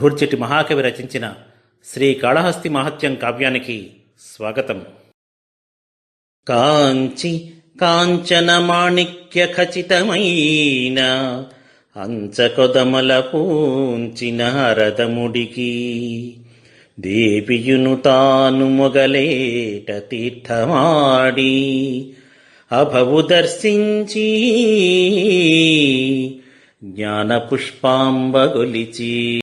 ధూర్చటి మహాకవి రచించిన శ్రీ కాళహస్తి మహత్యం కావ్యానికి స్వాగతం. కాంచి కాంచన మాణిక్య ఖచితమైన అంచకొదమల పూంచిన రథముడికి దేవియును తాను మొగలేట తీర్థమాడి అభవు దర్శించి జ్ఞానపుష్పాంబగొలిచి.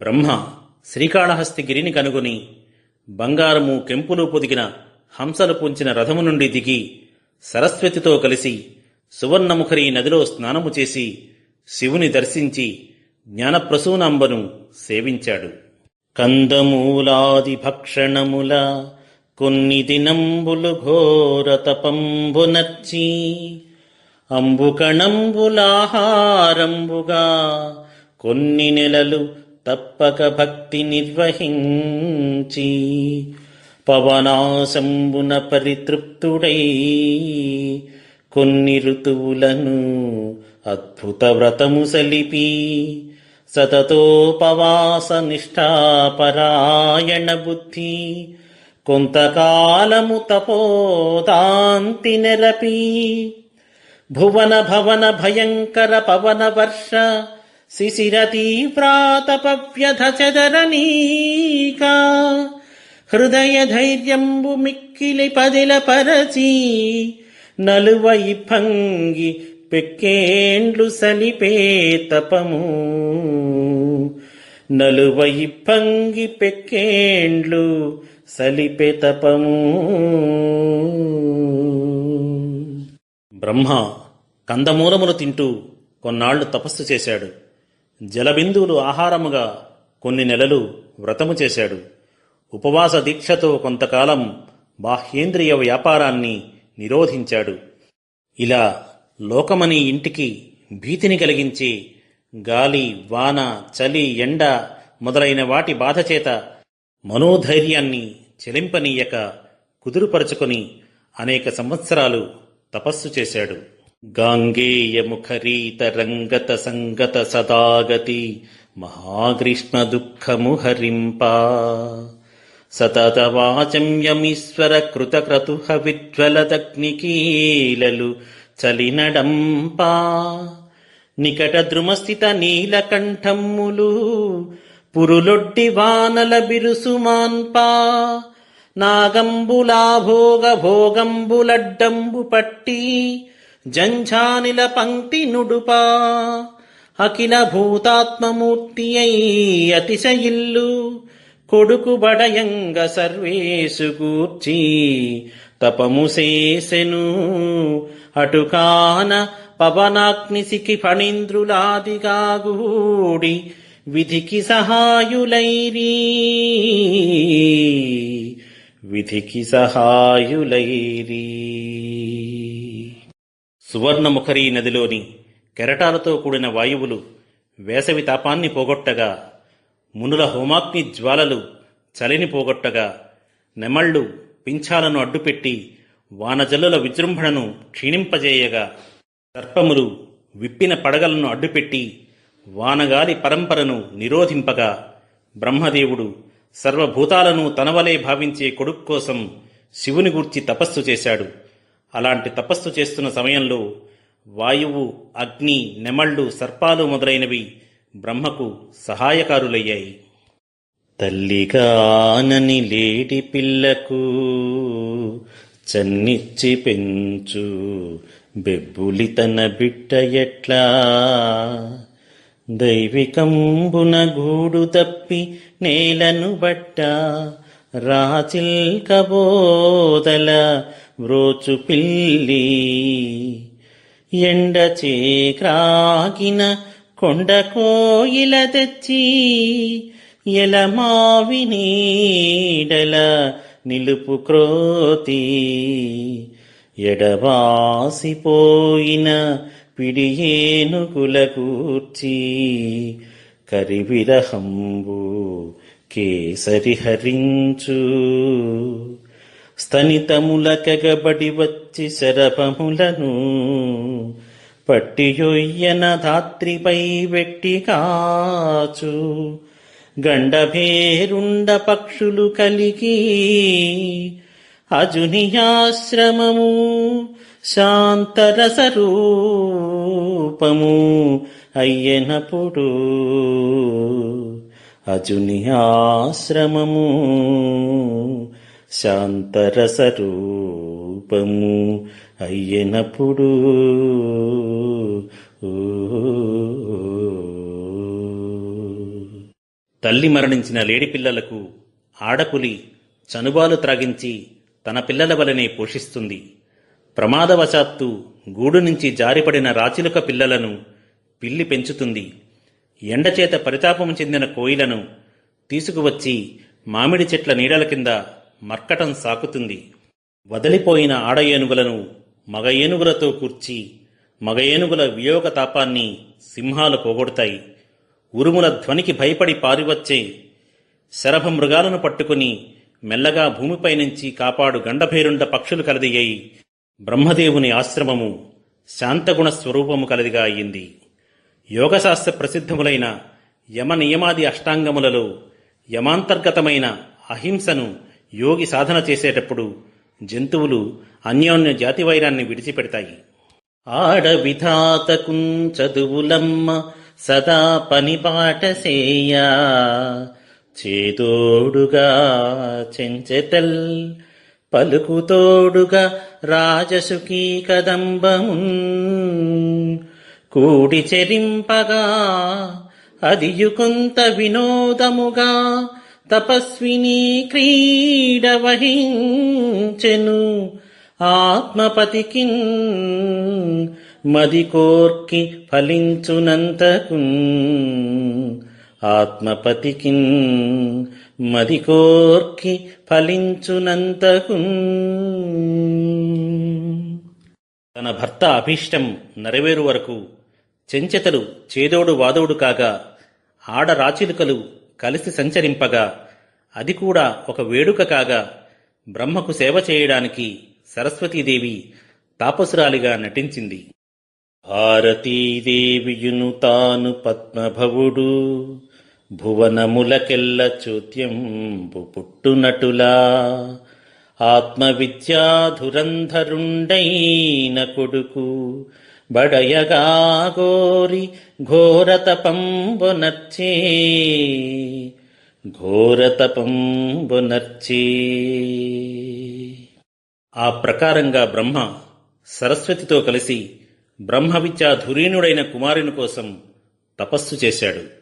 బ్రహ్మ శ్రీకాళహస్తి గిరిని కనుగొని బంగారము కెంపులు పొదిగిన హంసలు పుంచిన రథము నుండి దిగి సరస్వతితో కలిసి సువర్ణముఖరి నదిలో స్నానము చేసి శివుని దర్శించి జ్ఞానప్రసూనాంబను సేవించాడు. కందమూలాది భక్షణముల కొన్ని దినంబులు ఘోర తపంబునర్చి అంబుకణంబులాహారంబుగా కొన్ని నెలలు తప్పక భక్తి నిర్వహించి పవనాశంబున పరితృప్తుడై కొన్ని ఋతువులను అద్భుత వ్రతము సలిపి సతతోపవాస నిష్ఠాపరాయణ బుద్ధి కొంతకాలము తపోదాంతి నెరపి భువన భవన భయంకర పవన వర్ష శిశిర తీవ్రాతపవ్యధ చదరనీక హృదయ ధైర్యంబు మిక్కిలి పదిల పరచి నలువ భంగి పెక్కేండ్లు సలిపే తపము. నలువ భంగి పెక్కేండ్లు సలిపే తపము బ్రహ్మ కందమూలములు తింటూ కొన్నాళ్ళు తపస్సు చేశాడు. జలబిందువులు ఆహారముగా కొన్ని నెలలు వ్రతము చేశాడు. ఉపవాస దీక్షతో కొంతకాలం బాహ్యేంద్రియ వ్యాపారాన్ని నిరోధించాడు. ఇలా లోకమని ఇంటికి భీతిని కలిగించి గాలి వాన చలి ఎండ మొదలైన వాటి బాధచేత మనోధైర్యాన్ని చెలింపనీయక కుదురుపరుచుకొని అనేక సంవత్సరాలు తపస్సు చేశాడు. గాంగేయముఖరీత రంగత సంగత సదాగతి మహాకృష్ణ దుఃఖము హరింప సతత వాచమ్యమీశ్వర కృతక్రతుహ విజ్వలదగ్నికీలలు చలినడంపా. నికట ద్రుమస్థిత నీలకంఠమ్ములు పురులొడ్డి వానల బిరుసుమాన్పా. నాగంబులాభోగ భోగంబులడ్డంబు పట్టి జంఝానిల పంక్తి నుడుపా అఖిల భూతాత్మమూర్తి అయి అతిశయిల్లు కొడుకు బడయంగ సర్వేసు గూర్చి తపము సేసెను అటుకాన పవనాగ్నిసికి ఫణీంద్రులాదిగాగూడి విధికి సహాయులైరీ. విధికి సహాయులైరీ. సువర్ణముఖరీ నదిలోని కెరటాలతో కూడిన వాయువులు వేసవి తాపాన్ని పోగొట్టగా మునుల హోమాగ్ని జ్వాలలు చలిని పోగొట్టగా నెమళ్ళు పింఛాలను అడ్డుపెట్టి వానజల్లుల విజృంభణను క్షీణింపజేయగా సర్పములు విప్పిన పడగలను అడ్డుపెట్టి వానగాలి పరంపరను నిరోధింపగా బ్రహ్మదేవుడు సర్వభూతాలను తనవలే భావించే కొడుకు కోసం శివుని గూర్చి తపస్సు చేశాడు. అలాంటి తపస్సు చేస్తున్న సమయంలో వాయువు అగ్ని నెమళ్ళు సర్పాలు మొదలైనవి బ్రహ్మకు సహాయకారులయ్యాయి. తల్లిగానని లేడి పిల్లకు చన్నిచ్చి పెంచు బెబ్బులి తన బిడ్డ ఎట్లా? దైవికంబున గూడు తప్పి నేలను బట్ట రాచిల్ కబోదల వ్రోచు పిల్లి ఎండ చేక్రాగిన కొండ కోయిల తెచ్చి ఎలమావి నీడల నిలుపు క్రోతి ఎడవాసిపోయిన పిడియేనుగులకూర్చి కరివిరహంబు కేసరి హరించు స్తనితముల కగబడి వచ్చి శరభములను పట్టియొయ్యన ధాత్రిపై వెట్టి కాచు గండభేరుండ పక్షులు కలిగి అజునియాశ్రమము శాంతరసరూపము అయ్యనప్పుడు అజుని ఆశ్రమము శాంతరసరూపము అయ్యనప్పుడు తల్లి మరణించిన లేడి పిల్లలకు ఆడపులి చనుబాలు త్రాగించి తన పిల్లల వలనే పోషిస్తుంది. ప్రమాదవశాత్తు గూడు నుంచి జారిపడిన రాచిలుక పిల్లలను పిల్లి పెంచుతుంది. ఎండచేత పరితాపం చెందిన కోయిలను తీసుకువచ్చి మామిడి చెట్ల నీడల కింద మర్కటం సాకుతుంది. వదిలిపోయిన ఆడ ఏనుగులను మగ ఏనుగులతో కూర్చి మగ ఏనుగుల వియోగ తాపాన్ని సింహాలు పోగొడతాయి. ఉరుముల ధ్వనికి భయపడి పారివచ్చే శరభ మృగాలను పట్టుకుని మెల్లగా భూమిపై నుంచి కాపాడు గండభేరుండ పక్షులు కలదియ్యాయి. బ్రహ్మదేవుని ఆశ్రమము శాంతగుణ స్వరూపము కలదిగా అయింది యోగశాస్త్ర ప్రసిద్ధములైన యమ నియమాది అష్టాంగములలో యమాంతర్గతమైన అహింసను యోగి సాధన చేసేటప్పుడు జంతువులు అన్యోన్య జాతి వైరాన్ని విడిచిపెడతాయి. ఆడవిధాతకుం చదువులమ్మ సదా పనిపాట సేయా. చేదోడుగా చెంచెతల్ పలుకుతోడుగా రాజసుకీ కదంబమున్. కూడి చెరింపగా అదియుకొంత వినోదముగా తపస్విని క్రీడ వహించెను. ఆత్మపతికిన్ మది కోర్కి ఫలించునంతకు ఆత్మపతికిన్ మది కోర్కి ఫలించునంతకున్. తన భర్త అభీష్టం నెరవేరు వరకు చెంచెతలు చేదోడు వాదోడు కాగా ఆడ రాచిలుకలు కలిసి సంచరింపగా అది కూడా ఒక వేడుక కాగా బ్రహ్మకు సేవ చేయడానికి సరస్వతీదేవి తాపసురాలిగా నటించింది. భారతీదేవియును తాను పద్మభవుడు భువనములకెల్ల చోద్యంబు పుట్టునటులా. ఆత్మవిద్యాధురంధరుండైన కొడుకు బడయగా గోరి ఘోరతపంబునర్చే. ఘోరతపంబునర్చే. ఆ ప్రకారంగా బ్రహ్మ సరస్వతితో కలిసి బ్రహ్మ విద్యాధురీణుడైన కుమారుని కోసం తపస్సు చేశాడు.